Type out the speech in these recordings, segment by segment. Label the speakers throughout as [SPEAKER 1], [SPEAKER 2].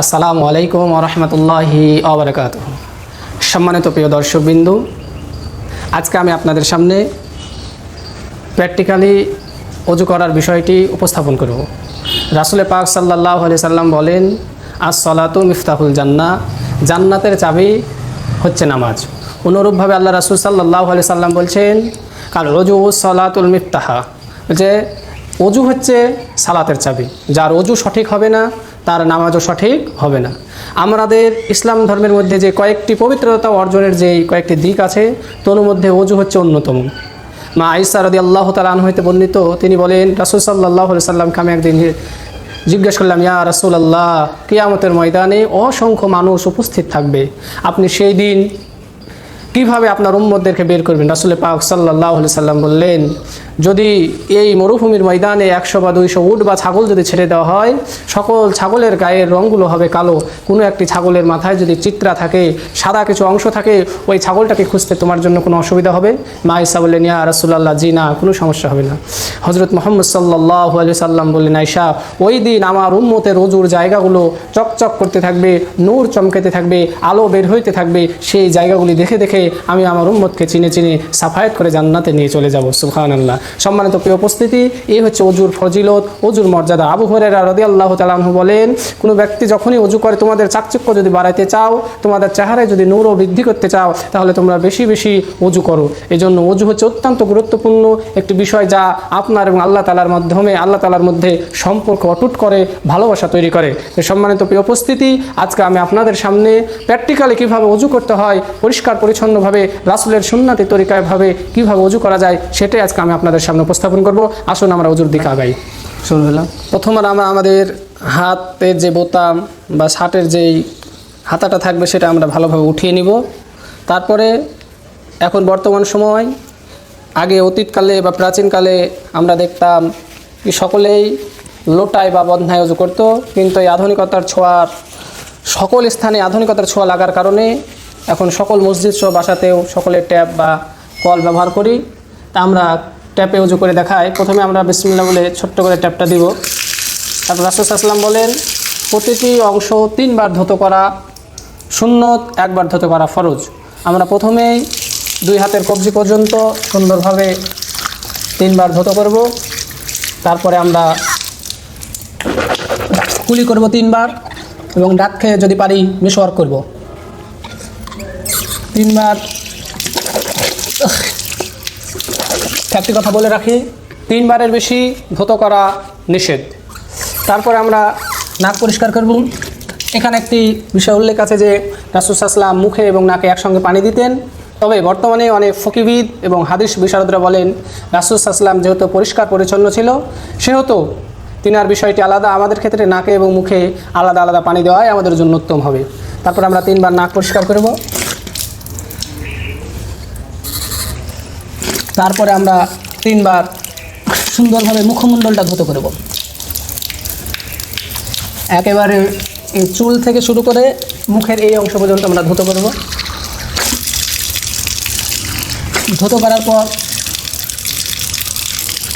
[SPEAKER 1] আসসালামু আলাইকুম রহমতুল্লাহি আবরকাত সম্মানিত প্রিয় দর্শকবিন্দু, আজকে আমি আপনাদের সামনে প্র্যাকটিক্যালি অজু করার বিষয়টি উপস্থাপন করব। রাসুলে পাক সাল্লাহ আলি সাল্লাম বলেন আস সলাতু মিফতাহুল জান্না জান্নাতের চাবি হচ্ছে নামাজ। অনুরূপভাবে আল্লাহ রাসুল সাল্লাহ আলি সাল্লাম বলছেন কাল রজু সলাতুল মিফতাহা। যে অজু হচ্ছে সালাতের চাবি। যার অজু সঠিক হবে না তার নামাজও সঠিক হবে না। আমাদের ইসলাম ধর্মের মধ্যে যে কয়েকটি পবিত্রতা অর্জনের যে কয়েকটি দিক আছে, তোর মধ্যে অজু হচ্ছে অন্যতম। মা আইসা রদি আল্লাহ তালান হইতে বর্ণিত, তিনি বলেন, রাসুল সাল্লাহ সাল্লামকে আমি একদিন জিজ্ঞেস করলাম, ইয়া রাসুল আল্লাহ কিয়ামতের ময়দানে অসংখ্য মানুষ উপস্থিত থাকবে। আপনি সেই দিন কীভাবে আপনার উম্মদদেরকে বের করবেন? রাসুল পাক সাল্লাহ সাল্লাম বললেন, যদি এই মরুভূমির ময়দানে একশো বা দুইশো উট বা ছাগল যদি ছেড়ে দেওয়া হয়, সকল ছাগলের গায়ের রঙগুলো হবে কালো। কোনো একটি ছাগলের মাথায় যদি চিত্রা থাকে, সাদা কিছু অংশ থাকে, ওই ছাগলটাকে খুঁজতে তোমার জন্য কোনো অসুবিধা হবে? মা ইসা বললেন, ইয়া রাসুল্লাহ জি না, কোনো সমস্যা হবে না। হজরত মোহাম্মদ সাল্লাহ আলি সাল্লাম বললেন আয়সা ওই দিন আমার উম্মতের রজুর জায়গাগুলো চকচক করতে থাকবে, নূর চমকেতে থাকবে, আলো বের হইতে থাকবে, সেই জায়গাগুলি দেখে দেখে আমি আমার উম্মতকে চিনে চিনে সাফায়াত করে জান্নাতে নিয়ে চলে যাব সুখান আল্লাহ সম্মানিত প্রিয় উপস্থিতি, এই হচ্ছে অজুর ফজিলত, অজুর মর্যাদা। আবু হরেরা রদি আল্লাহ তালাহু বলেন, কোনো ব্যক্তি যখনই অজু করে, তোমাদের চাকচক্য যদি বাড়াইতে চাও, তোমাদের চেহারায় যদি নূরও বৃদ্ধি করতে চাও, তাহলে তোমরা বেশি বেশি অজু করো। এই জন্য অজু হচ্ছে অত্যন্ত গুরুত্বপূর্ণ একটি বিষয় যা আপনার এবং আল্লাহ তালার মাধ্যমে, আল্লাহ তালার মধ্যে সম্পর্ক অটুট করে, ভালোবাসা তৈরি করে। সম্মানিত প্রিয় উপস্থিতি, আজকে আমি আপনাদের সামনে প্র্যাকটিক্যালি কীভাবে অজু করতে হয়, পরিষ্কার পরিচ্ছন্নভাবে রাসুলের সুন্নাতি তরিকায়ভাবে কীভাবে অজু করা যায় সেটাই আজকে আমি আপনাদের সামনে উপস্থাপন করব। আসুন আমরা অজুর দিকে আগাই। শুরু হলাম প্রথম আমরা আমাদের হাতের যে বোতাম বা শার্টের যেই হাতাটা থাকবে সেটা আমরা ভালোভাবে উঠিয়ে নিব। তারপরে এখন বর্তমান সময় আগে অতীতকালে বা প্রাচীনকালে আমরা দেখতাম কি সকলেই লোটায় বা বন্ধায় উজু করতো কিন্তু এই আধুনিকতার ছোঁয়ার সকল স্থানে আধুনিকতার ছোঁয়া লাগার কারণে এখন সকল মসজিদ সহ বাসাতেও সকলে ট্যাপ বা কল ব্যবহার করি। তা আমরা ট্যাপে উজু করে দেখাই। প্রথমে আমরা বিসমিল্লা বলে ছোট্ট করে ট্যাপটা দিব। তারপর রাসুল আসলাম বলেন, প্রতিটি অংশ তিনবার ধুত করা সুন্নত, একবার ধুত করা ফরজ। আমরা প্রথমেই দুই হাতের কবজি পর্যন্ত সুন্দরভাবে তিনবার ধুত করব। তারপরে আমরা কুলি করব তিনবার এবং ডাক খেয়ে যদি পারি মিশওয়ার করব। তিনবার। একটি কথা বলে রাখি। তিনবারের বেশি ধুত করা নিষেধ। তারপরে আমরা নাক পরিষ্কার করব। এখানে একটি বিষয় উল্লেখ আছে যে রাসুসাসলাম মুখে এবং নাকে একসঙ্গে পানি দিতেন। তবে বর্তমানে অনেক ফকিবিদ এবং হাদিস বিশারদরা বলেন রাসুসাসলাম যেহেতু পরিষ্কার পরিচ্ছন্ন ছিল, সেহেতু তিনার বিষয়টি আলাদা। আমাদের ক্ষেত্রে নাকে এবং মুখে আলাদা আলাদা পানি দেওয়াই আমাদের জন্য উত্তম হবে। তারপর আমরা তিনবার নাক পরিষ্কার করব। তারপরে আমরা তিনবার সুন্দরভাবে মুখমণ্ডলটা ধুতে করব একেবারে এই চুল থেকে শুরু করে মুখের এই অংশ পর্যন্ত আমরা ধুতে করব ধুতো করার পর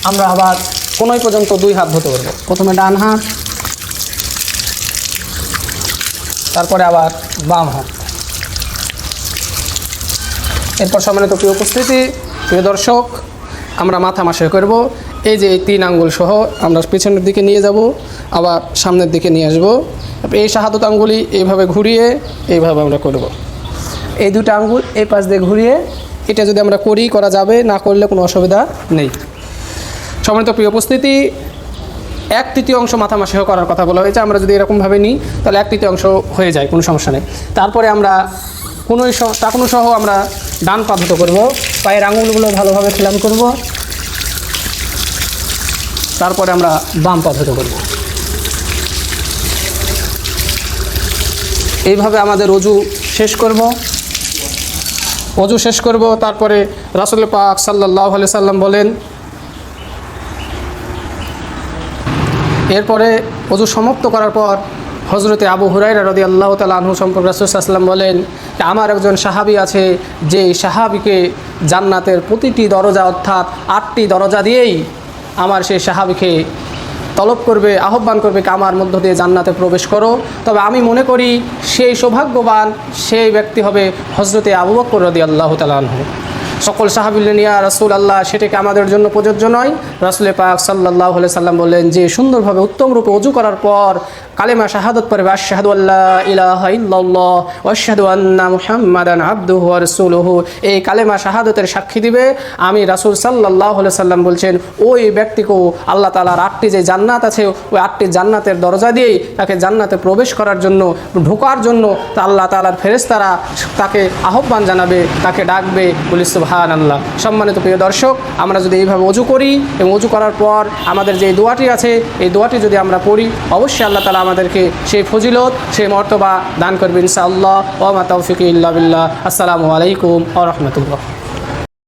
[SPEAKER 1] আমরা আবার কোনোই পর্যন্ত দুই হাত ধুতে করব প্রথমে ডান হাত, তারপরে আবার বাম হাত। এরপর সম্মানিত প্রিয় উপস্থিতি, প্রিয় দর্শক, আমরা মাথা মাসে করব। এই যে তিন আঙ্গুল সহ আমরা পিছনের দিকে নিয়ে যাব, আবার সামনের দিকে নিয়ে আসব। এই শাহাদত আঙ্গুলি এইভাবে ঘুরিয়ে এইভাবে আমরা করব। এই দুটো আঙ্গুল এই পাশ দিয়ে ঘুরিয়ে এটা যদি আমরা করি, করা যাবে, না করলে কোনো অসুবিধা নেই। সম্মানিত প্রিয় উপস্থিতি, এক তৃতীয় অংশ মাথা মাসে করার কথা বলা হয়েছে। আমরা যদি এরকমভাবে নিই, তাহলে এক তৃতীয় অংশ হয়ে যায়, কোনো সমস্যা নেই। তারপরে আমরা কোনো টাকুনো সহ আমরা ডান পা ধুতো করব, পায়ের আঙুলগুলো ভালোভাবে খেলাম করব। তারপরে আমরা বাম পা ধুতো করব। এইভাবে আমাদের অজু শেষ করব। অজু শেষ করব, তারপরে রাসুল পাক সাল্লাহ আলি সাল্লাম বলেন, এরপরে অজু সমাপ্ত করার পর হজরতে আবু হুরাইরা রদি আল্লাহ তালা আনহু সম্পর্কে রাসুলাম বলেন, আমার একজন সাহাবি আছে, যে সাহাবিকে জান্নাতের প্রতিটি দরজা অর্থাৎ আটটি দরজা দিয়েই আমার সেই সাহাবিকে তলব করবে, আহ্বান করবে আমার মধ্য দিয়ে জান্নাতে প্রবেশ করো। তবে আমি মনে করি, সেই সৌভাগ্যবান সেই ব্যক্তি হবে হজরতে আবু বকর রদি আল্লাহ তালাহ সকল সাহাবিল্লে নিয়া রাসুল আল্লাহ সেটাকে আমাদের জন্য প্রযোজ্য নয়? রাসুল পাক সাল্লাহ সাল্লাম বললেন, যে সুন্দরভাবে উত্তম রূপে অজু করার পর কালেমা শাহাদত পরে আশহাদু আল্লাহ ইলাহা ইল্লাল্লাহ ওয়াশহাদু আন্না মুহাম্মাদান আবদুহু ওয়া এই কালেমা শাহাদতের সাক্ষী দিবে। আমি রাসূল সাল্লাল্লাহু আলাইহি সাল্লাম বলছেন, ওই ব্যক্তিকেও আল্লাহ তাআলার আটটি যে জান্নাত আছে, ওই আটটি জান্নাতের দরজা দিয়েই তাকে জান্নাতে প্রবেশ করার জন্য, ঢোকার জন্য তা আল্লাহ তাআলার ফেরেশতারা তাকে আহ্বান জানাবে, তাকে ডাকবে। বলি সুবহান আল্লাহ সম্মানিত প্রিয় দর্শক, আমরা যদি এইভাবে অজু করি, এবং অজু করার পর আমাদের যে দোয়াটি আছে, এই দোয়াটি যদি আমরা পড়ি, অবশ্যই আল্লাহ তালা আমাদেরকে সেই ফজিলত, সেই মর্তবা দান করবেন ইনশাআল্লাহ। ওমা তৌফিক ইল্লা বিল্লাহ। আসসালামু আলাইকুম ও রহমতুল্লাহ।